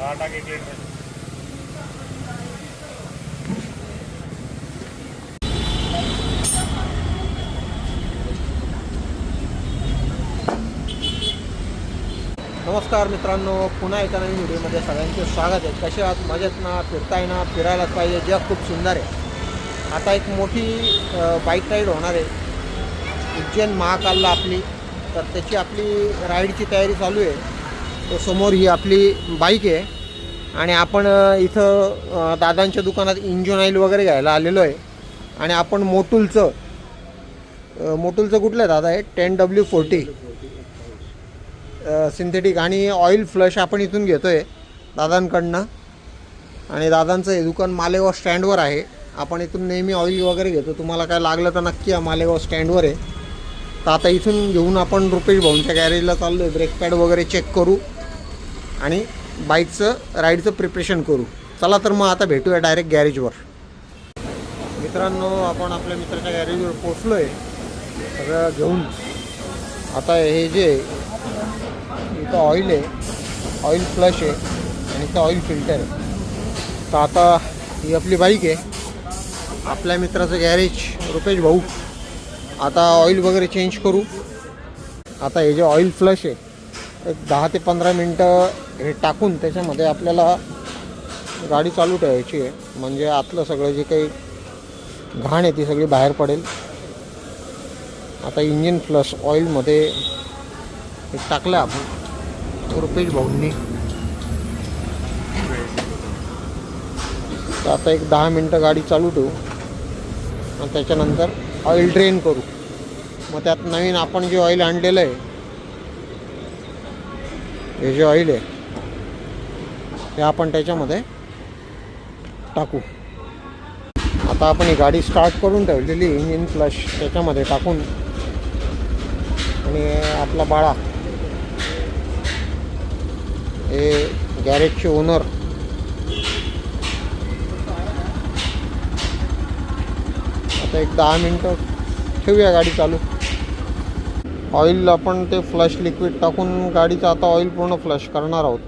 नमस्कार मित्रांनो पुन्हा एका नवीन व्हिडिओमध्ये सगळ्यांचे स्वागत आहे. कसे आहात? मजेत ना? फिरताय ना? फिरायलाच पाहिजे. जग खूप सुंदर आहे. आता एक मोठी बाईक राईड होणार आहे. उज्जैन महाकालला आपली. तर त्याची आपली राईडची तयारी चालू आहे. समोर ही आपली बाईक आहे. आणि आपण इथं दादांच्या दुकानात इंजिन ऑइल वगैरे घ्यायला आलेलो आहे. आणि आपण मोटुलचं मोटुलचं मोटूलचं कुठलं आहे दादा आहे टेन डब्ल्यू फोर्टी. सिंथेटिक. आणि ऑइल फ्लश आपण इथून घेतो आहे दादांकडनं. आणि दादांचं हे दुकान मालेगाव स्टँडवर आहे. आपण इथून नेहमी ऑइल वगैरे घेतो. तुम्हाला काय लागलं तर नक्की या मालेगाव स्टँडवर आहे. तर आता इथून घेऊन आपण रुपेश भाऊंच्या गॅरेजला चाललो आहे ब्रेक पॅड वगैरे चेक करू. आणि बाईकचं राईडचं प्रिपरेशन करू. चला तर मग आता भेटूया डायरेक्ट गॅरेजवर मित्रांनो आपण आपल्या मित्राच्या गॅरेजवर पोचलो आहे सगळं घेऊन. आता हे जे इथं ऑइल आहे. ऑइल फ्लश आहे. आणि इथं ऑइल फिल्टर आहे. तर आता ही आपली बाईक आहे. आपल्या मित्राचं गॅरेज रुपेश भाऊ. आता ऑइल वगैरे चेंज करू. आता हे जे ऑइल फ्लश आहे एक दहा ते पंधरा मिनटं हे टाकून त्याच्यामध्ये आपल्याला गाडी चालू ठेवायची आहे. म्हणजे आतलं सगळं जे काही घाण आहे ती सगळी बाहेर पडेल. आता इंजिन फ्लश ऑइलमध्ये हे टाकलं आपण. रुपेश भाऊंनी. तर आता एक दहा मिनटं गाडी चालू ठेवू. आणि त्याच्यानंतर ऑइल ड्रेन करू. मग त्यात नवीन आपण जे ऑइल आणलेलं आहे हे जे ऑइल आहे ते आपण त्याच्यामध्ये टाकू. आता आपण ही गाडी स्टार्ट करून ठेवलेली इंजिन फ्लश त्याच्यामध्ये टाकून. आणि आपला बाळा हे गॅरेजचे ओनर आता एक दहा मिनटं ठेवूया गाडी चालू. ऑइल आपण ते फ्लश लिक्विड टाकून गाडीचं आता ऑइल पूर्ण फ्लश करणार आहोत.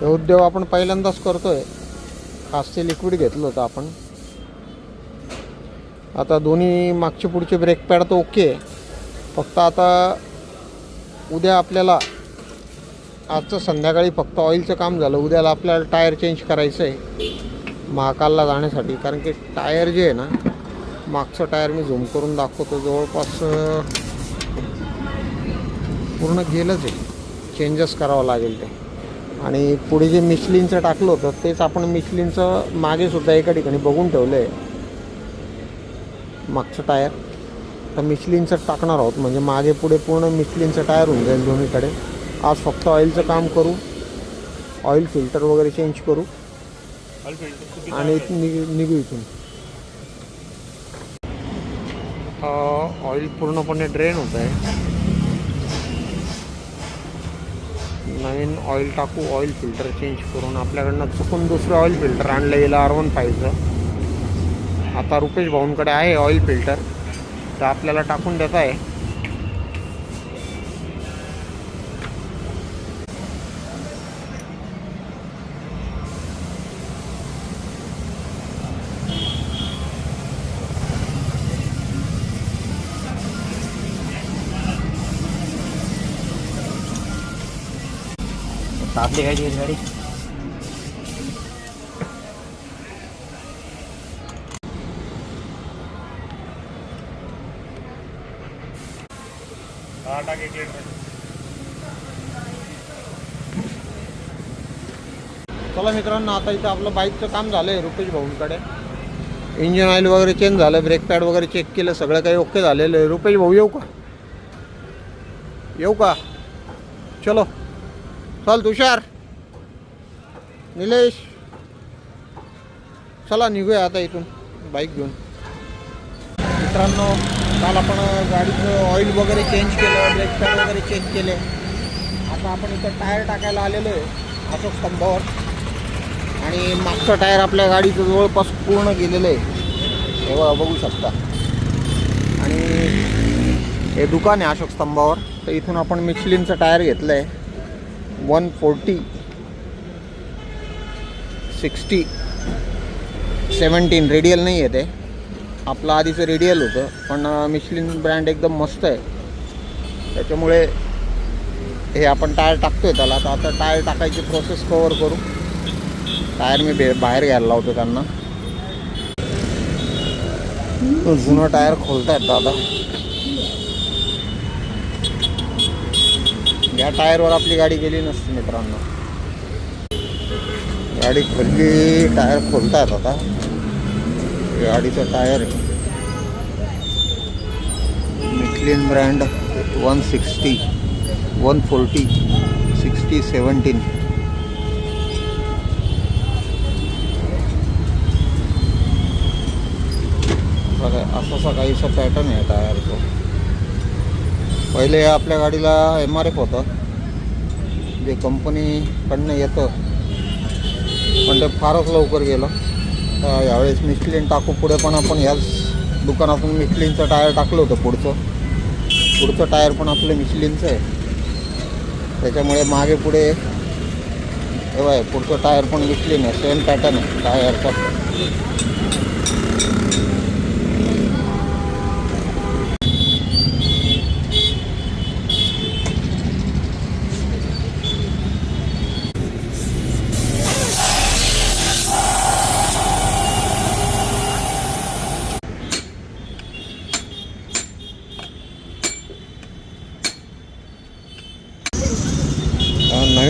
हे उद्योग आपण पहिल्यांदाच करतोय. खास ते लिक्विड घेतलं होतं आपण. आता दोन्ही मागचे पुढचे ब्रेक पॅड तर ओके आहे फक्त आता उद्या आपल्याला आजचं संध्याकाळी फक्त ऑइलचं काम झालं. उद्याला आपल्याला टायर चेंज करायचं आहे महाकालला जाण्यासाठी. कारण की टायर जे आहे ना मागचं टायर मी झूम करून दाखवतो. जवळपास पूर्ण गेलंच आहे. चेंजेस करावं लागेल ते. आणि पुढे जे मिशलिनचं टाकलं होतं तेच आपण मिशलिनचं मागेसुद्धा एका ठिकाणी बघून ठेवलं आहे मागचं टायर. तर मिशलिनचं टाकणार आहोत. म्हणजे मागे पुढे पूर्ण मिशलिनचं टायर होऊन जाईल दोन्हीकडे. आज फक्त ऑइलचं काम करू. ऑइल फिल्टर वगैरे चेंज करू. आणि निघू इथून. ऑइल पूर्णपणे ड्रेन होत आहे नवीन ऑइल टाकू ऑइल फिल्टर चेंज करून आपल्याकडनं चुकून दुसरं ऑइल फिल्टर आणलं गेलं आर वन फाईव्हचं आता रुपेश भाऊंकडे आहे ऑइल फिल्टर तर आपल्याला टाकून देत आहे. आपली गाडी गाडी। चला मित्रांनो आता इथं आपलं बाईकचं काम झालं आहे रुपेश भाऊंकडे. इंजिन ऑइल वगैरे चेंज झालं ब्रेक पॅड वगैरे चेक केलं सगळं काही ओके झालेलं आहे. रुपेश भाऊ येऊ का? येऊ का? चलो. चल तुषार. निलेश. चला निघूया आता इथून. बाईक घेऊन. मित्रांनो काल आपण गाडीचं ऑइल वगैरे चेंज केलं ब्रेक पॅड वगैरे चेंज केले. आता आपण इथं टायर टाकायला आलेलो आहे अशोक स्तंभावर. आणि मागचं टायर आपल्या गाडीचं जवळपास पूर्ण गेलेलं आहे. तेव्हा बघू शकता. आणि हे दुकान आहे अशोक स्तंभावर. तर इथून आपण मिचलिनचं टायर घेतलं आहे one forty sixty seventeen radial नाही आहे ते. आपलं आधीचं रेडियल होतं पण मिशलिन ब्रँड एकदम मस्त आहे. त्याच्यामुळे हे आपण टायर टाकतोय त्याला. तर आता टायर टाकायची प्रोसेस कवर करू. टायर मी बे बाहेर घ्यायला लावतो त्यांना. जुनं टायर खोलतायत दादा. म्हणजे या टायरवर आपली गाडी गेली नसती मित्रांनो. गाडी खोलली टायर खोलतात आता. गाडीचं टायर आहे. Brand one sixty one forty sixty seventeen. बघा असं असा काहीसा पॅटर्न आहे टायरचं. पहिले आपल्या गाडीला एम आर एफ होतं. जे कंपनीकडनं येतं. पण ते फारच लवकर गेलं. तर यावेळेस मिशलिन टाकू पुढे पण आपण ह्याच दुकानातून मिशलिनचं टायर टाकलं होतं पुढचं. पुढचं टायर पण आपलं मिशलिनचं आहे. त्याच्यामुळे मागे पुढे हे आहे पुढचं टायर पण मिशलिन आहे. सेम पॅटर्न आहे. टायरचा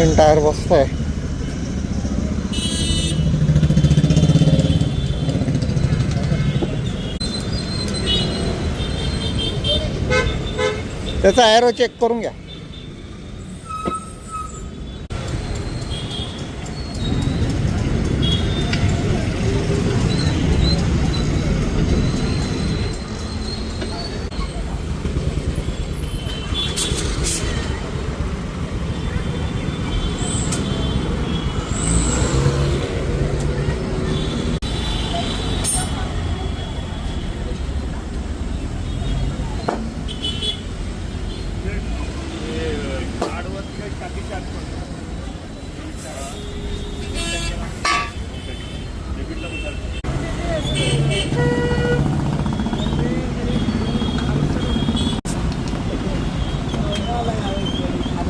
नवीन टायर आहे. त्याचा ॲरो चेक करून घ्या.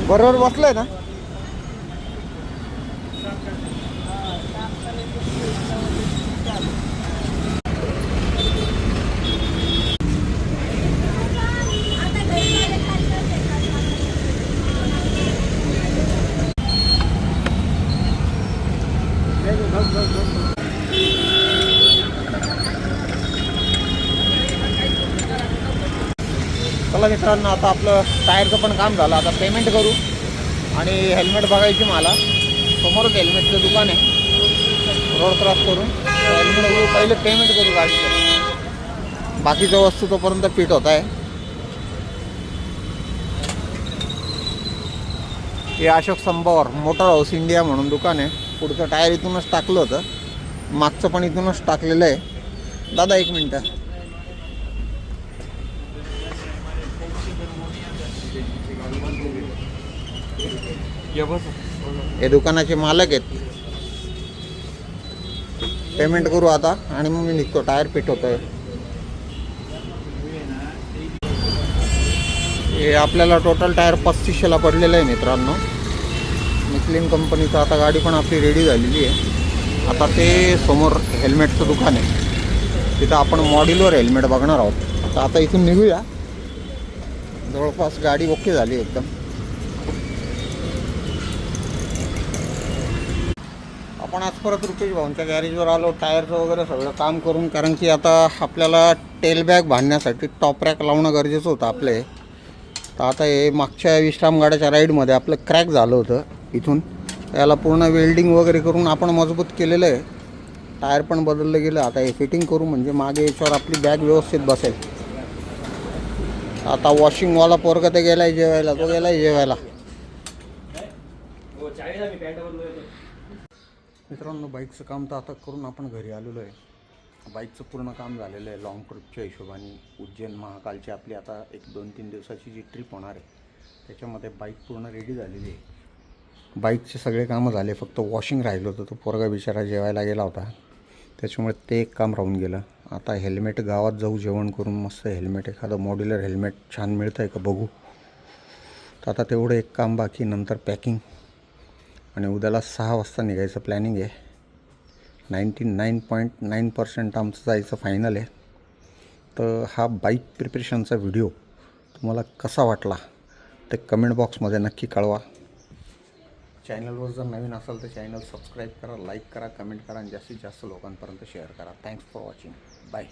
बरोबर बसलाय ना? चला मित्रांनो आता आपलं टायरचं पण काम झालं. आता पेमेंट करू. आणि हेल्मेट बघायची मला. समोरच हेल्मेटचं दुकान आहे. रोड क्रॉस करून. हेल्मेट बघू पहिले पेमेंट करू गाडीचं. बाकीच्या वस्तू तोपर्यंत फिट होत आहे. हे Ashok Sambhavar motor house India म्हणून दुकान आहे. पुढचं टायर इथूनच टाकलं होतं. मागचं पण इथूनच टाकलेलं आहे. दादा एक मिनटं. हे दुकानाचे मालक आहेत. पेमेंट करू आता आणि मग मी निघतो. टायर पिटवतोय हे आपल्याला टोटल टायर पस्तीसशेला पडलेलं आहे मित्रांनो. मिकलिन कंपनीचं आता गाडी पण आपली रेडी झालेली आहे. आता ते समोर हेल्मेटचं दुकान आहे. तिथं आपण मॉड्युलर हेल्मेट बघणार आहोत. आता इथून निघूया. जवळपास गाडी ओके झाली एकदम. आपण आज परत रुपेश भाऊंच्या गॅरेजवर आलो टायरचं वगैरे सगळं काम करून कारण की आता आपल्याला टेल बॅग बांधण्यासाठी टॉप रॅक लावणं गरजेचं होतं आपले. तर आता हे मागच्या विश्राम गाड्याच्या राईडमध्ये आपलं क्रॅक झालं होतं इथून. त्याला पूर्ण वेल्डिंग वगैरे करून आपण मजबूत केलेलं आहे. टायर पण बदललं गेलं. आता हे फिटिंग करू म्हणजे मागे याच्यावर आपली बॅग व्यवस्थित बसेल. आता वॉशिंगवाला पोरगा ते गेलाय जेवायला तो गेलाय जेवायला. मित्रांनो बाईकचं काम तर आता करून आपण घरी आलेलो आहे. बाईकचं पूर्ण काम झालेलं आहे लॉंग ट्रिपच्या हिशोबाने. उज्जैन महाकालची आपली आता एक दोन तीन दिवसाची जी ट्रिप होणार आहे त्याच्यामध्ये बाईक पूर्ण रेडी झालेली आहे. बाईकचे सगळे कामं झाले फक्त वॉशिंग राहिलं होतं. तो पोरगा बिचारा जेवायला गेला होता. त्याच्यामुळे ते एक काम राहून गेलं. आता हेल्मेट गावात जाऊ जेवण करून मस्त हेल्मेट एखादं मॉड्युलर हेल्मेट छान मिळतं आहे का बघू. तर आता तेवढं एक काम बाकी नंतर पॅकिंग आणि उद्याला सहा वाजता निघायचं प्लॅनिंग आहे. Ninety nine point nine percent आमचं जायचं फायनल आहे. तर हा बाईक प्रिपरेशनचा व्हिडिओ तुम्हाला कसा वाटला ते कमेंट बॉक्समध्ये नक्की कळवा. चॅनलवर जर नवीन असाल तर चॅनल सबस्क्राईब करा लाईक करा कमेंट करा आणि जास्तीत जास्त लोकांपर्यंत शेअर करा. Thanks for watching Bye.